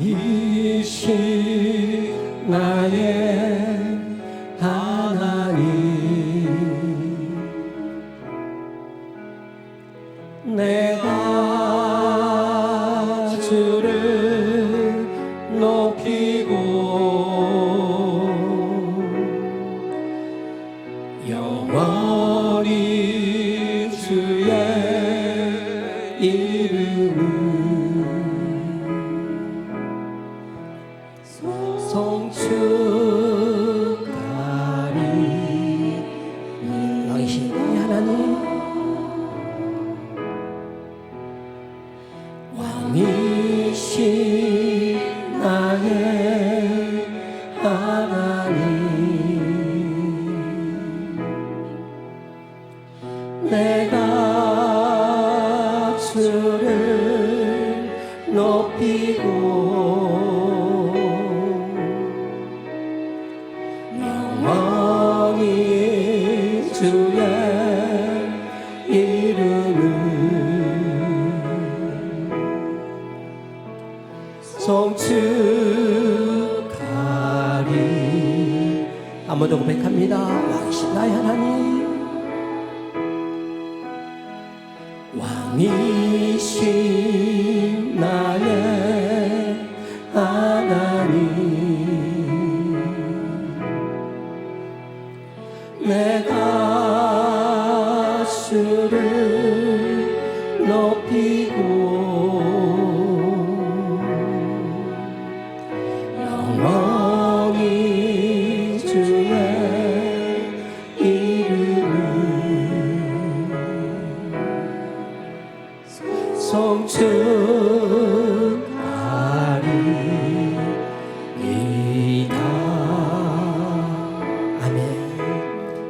왕이신 나의 신 나의 하나님. 내가 주를 높이고 영원히 주의 이름을 아무도 고백합니다. 왕이신 나의 하나님? 왕이신 나의 하나님? 내가 주를 높이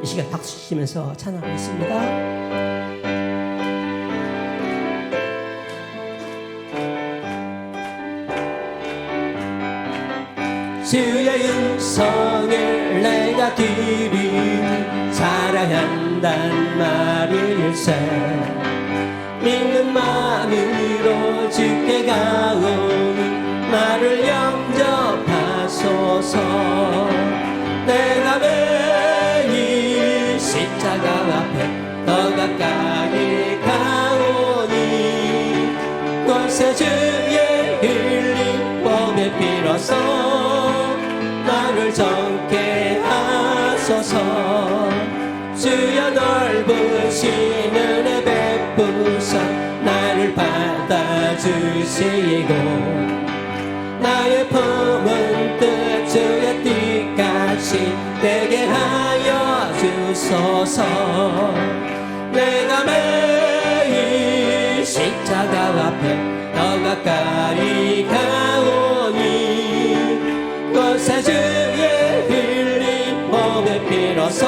시간 박수 치시면서 찬양하겠습니다. 주의 음성을 내가 들으니 사랑한단 말일세 믿는 마음으로 주께 가오니 나를 영접하소서 곳에 주의 법의 피로써 나를 정케 하소서. 주여 넓으신 은혜 베푸사 나를 받아주시고 나의 품은 뜻 주의 뜻같이 되게 하여 주소서. 내가 매일 십자가 앞에 더 가까이 가오니 주의 흘린 몸의 피로써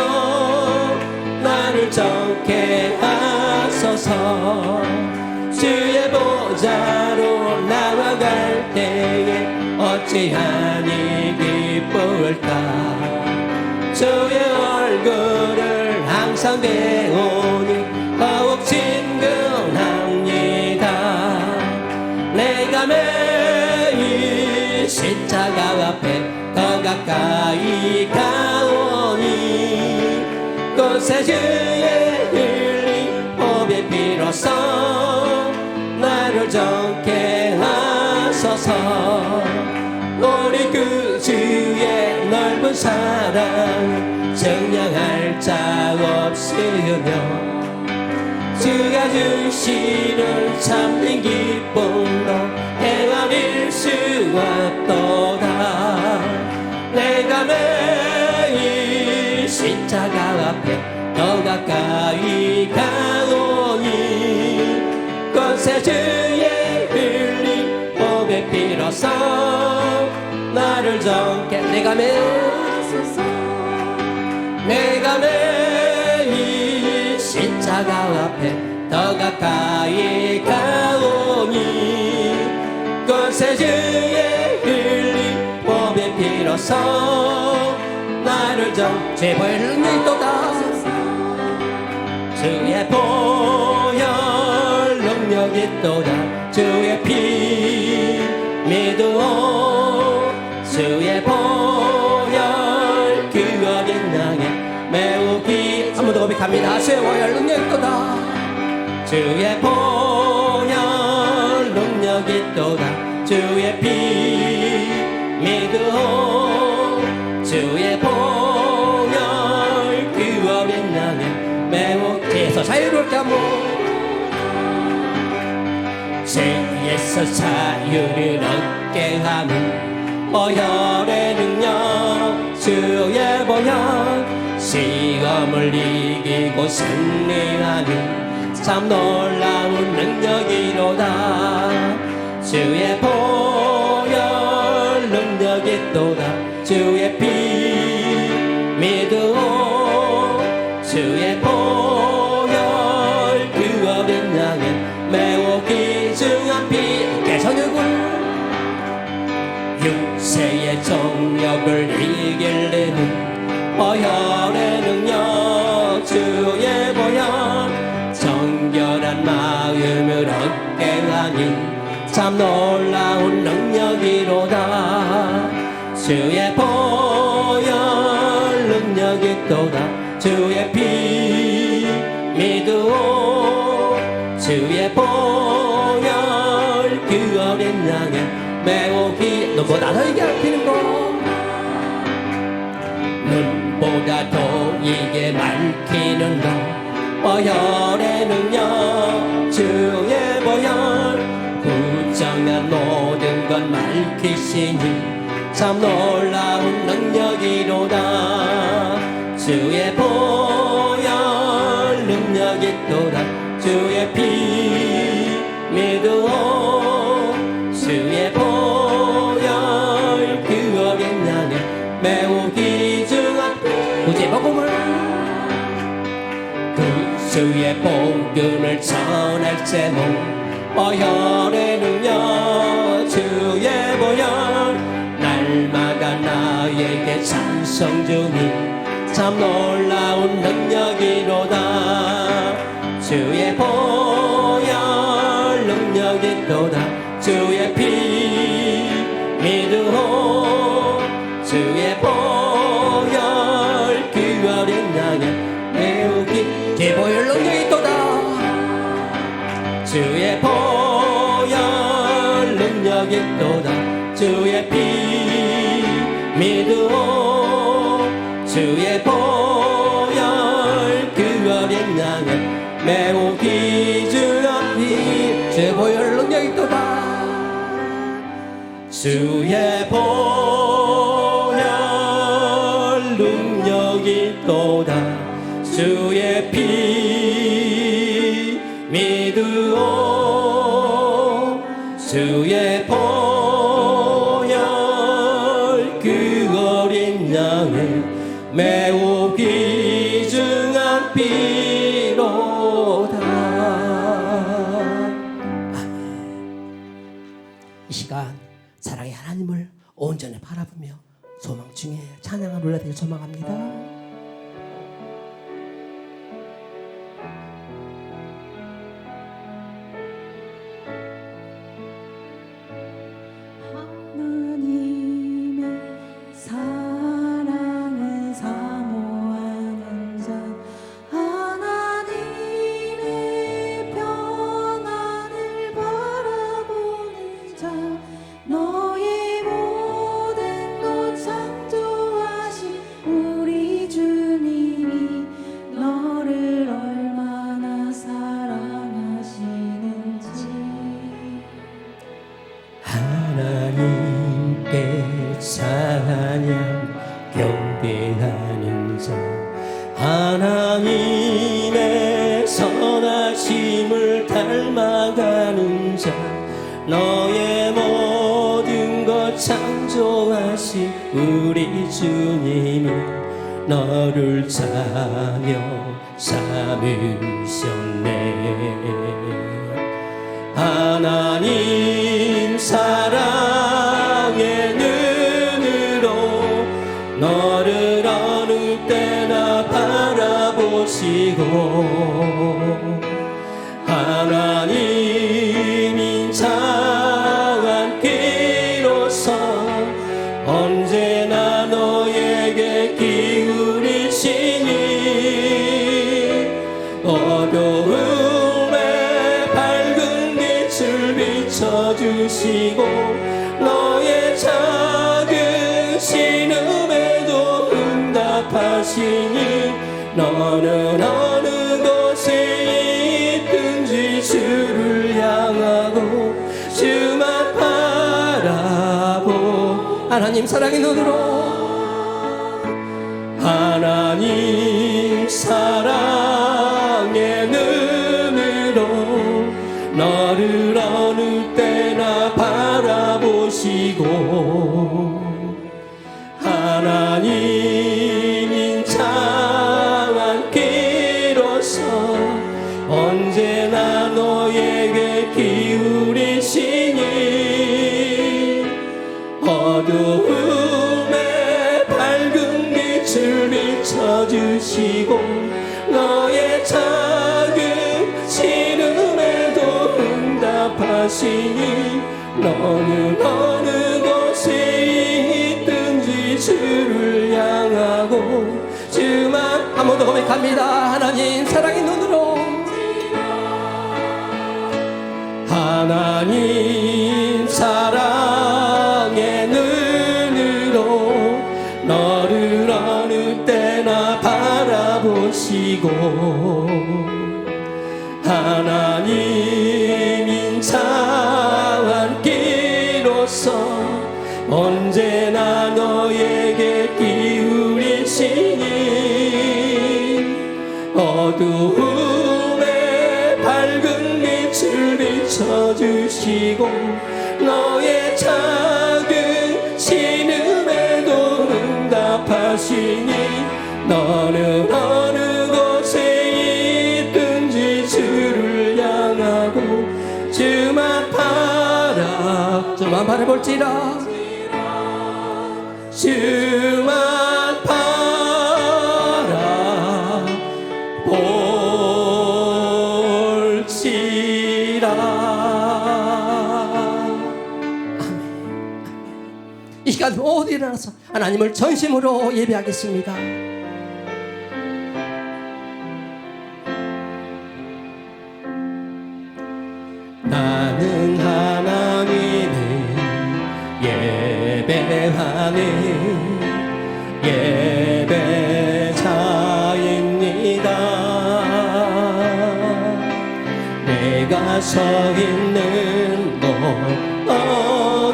나를 정케 하소서. 주의 보좌로 나아갈 때에 어찌하니 기쁠까? 주의 얼굴을 항상 배우니 십자가 앞에 더 가까이 가오니 곳에 주의 흘린 법의 피로써 나를 정케 하소서. 우리 그 주의 넓은 사랑 정량할 자 없으며 주가 주시는 참 가까이 가오니 곳에 주의 흘린 복의 피로써 나를 정케 내가 매일 내가 매일 십자가 앞에 더 가까이 가오니 곳에 주의 흘린 법의 피로써 나를 정 제벌 믿도다 주의 보혈 능력이 또다. 주의 피 믿어 주의 보혈 그 어린 양에 매우 기 한번 더 고백합니다. 주의 보혈 능력 있도다. 주의 보혈 능력 있도다. 주의 피 믿어 자유롭게 하고 죄에서 자유를 얻게 하는 보혈의 능력 주의 보혈. 시험을 이기고 승리하는 참 놀라운 능력이로다. 주의 보혈 능력이 또다. 주의 피 믿어 주의 보 매우 귀중한 피 개선육을 육체의 정력을 이길래는 보혈의 능력 주의 보혈. 정결한 마음을 얻게 하니 참 놀라운 능력이로다. 주의 보혈 능력이 또다. 주의 피 믿어 주의 보혈 그 어린 양의 매우 기 너보다 더 이게 피는 거. 눈보다 더 이게 밝히는 것 보혈의 능력 주의 보혈 부정한 모든 것 밝히시니 참 놀라운 능력 전할 제목 보혈의 능력 주의 보혈. 날마다 나에게 찬송 주니 참 놀라운 능력이로다. 주의 보혈 능력이 또다. 주의 피 주의 보혈 능력이 또다. 주의 피 믿어 주의 보혈 그 어린 양의 매우 피 주의 보혈 능력이 또다. 주의 보혈 능력이 또다. 주의 피 소망 중에 찬양을 올려드려 소망합니다. 하심을 닮아가는 자 너의 모든 것 창조하신 우리 주님이 너를 자녀 삼으셨네. 하나님 사랑의 눈으로 너를 어느 때나 바라보시고 하나님이 장한 비로소 언제나 너에게 기울이시니 어려움에 밝은 빛을 비춰주시고 너의 작은 신음에도 응답하시니 너는 하나님 사랑의 눈으로. 하나님 사랑의 눈으로 너를 어느 때나 바라보시고 하나님 하시니 너는 어느 곳에 있든지 주를 향하고 주만 한 번 더 고백합니다. 하나님 사랑의 눈으로. 하나님 사랑의 눈으로 너를 어느 때나 바라보시고 하시니 너는 어느 곳에 있든지 주를 향하고 주만 바라 주만 바라볼지라 시간 모두 일어나서 하나님을 전심으로 예배하겠습니다. 나는 하나님을 예배하는 예배자입니다. 내가 서 있는 곳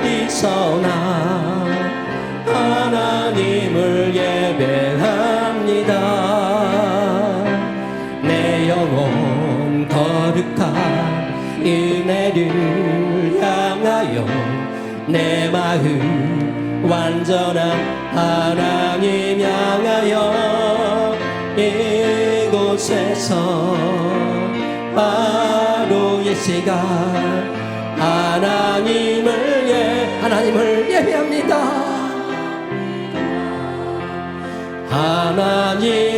어디서나 내 마음 완전한 하나님 향하여 이곳에서 바로 이 시간 하나님을 예 하나님을 예배합니다. 하나님